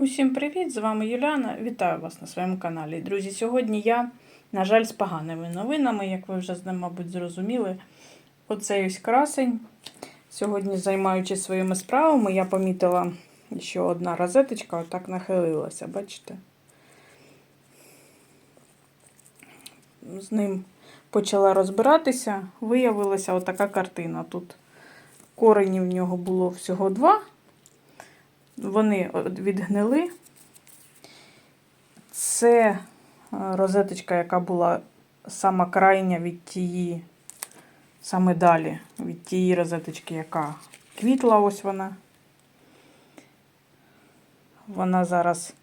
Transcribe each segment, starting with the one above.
Усім привіт! З вами Юляна. Вітаю вас на своєму каналі. Друзі, сьогодні я, на жаль, з поганими новинами, як ви вже з ним, мабуть, зрозуміли. Оцей ось красень. Сьогодні, займаючись своїми справами, я помітила, що одна розеточка отак нахилилася, бачите? З ним почала розбиратися, виявилася отака картина. Тут коренів в нього було всього два. Вони відгнили. Це е, розеточка, яка була сама крайня від тієї, саме далі, від тієї розеточки, яка квітла, ось вона. Вона зараз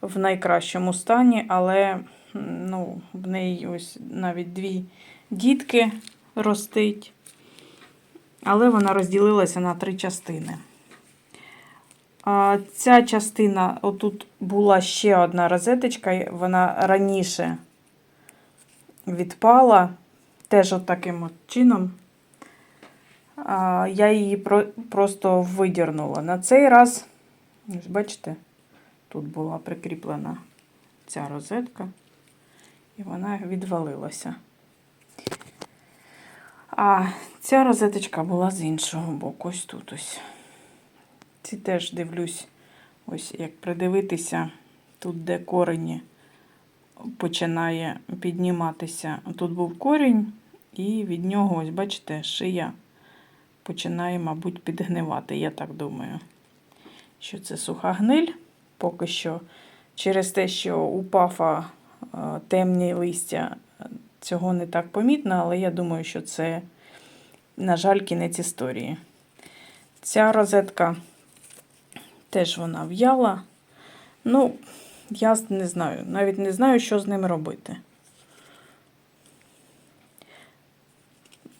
в найкращому стані, але ну, в неї ось навіть дві дітки ростить. Але вона розділилася на три частини. А Ця частина, отут була ще одна розеточка, вона раніше відпала, теж от таким от чином. А, Я її про, просто видірнула. На цей раз, бачите, тут була прикріплена ця розетка, і вона відвалилася. А ця розеточка була з іншого боку, ось тут ось. Ці теж дивлюсь, ось як придивитися, тут, де корені починає підніматися. Тут був корінь, і від нього, ось, бачите, шия починає, мабуть, підгнивати. Я так думаю, що це суха гниль. Поки що, через те, що у пафа е, темні листя, цього не так помітно, але я думаю, що це, на жаль, кінець історії. Ця розетка. Теж вона в'яла. Ну, я не знаю, навіть не знаю, що з ним робити.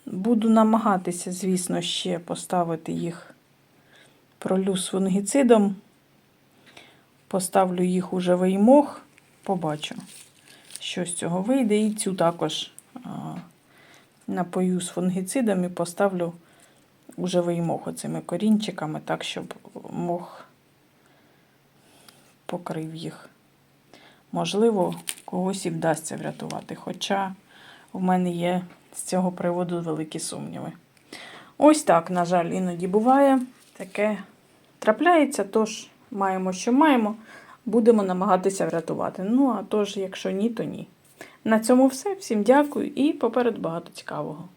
Буду намагатися, звісно, ще поставити їх пролю з фунгіцидом. Поставлю їх у живий мох, побачу, що з цього вийде. І цю також напою з фунгіцидом і поставлю у живий мох оцими корінчиками, так, щоб мох покрив їх. Можливо, когось і вдасться врятувати. Хоча в мене є з цього приводу великі сумніви. Ось так, на жаль, іноді буває. Таке трапляється, тож маємо, що маємо. Будемо намагатися врятувати. Ну, а тож, якщо ні, то ні. На цьому все. Всім дякую і поперед багато цікавого.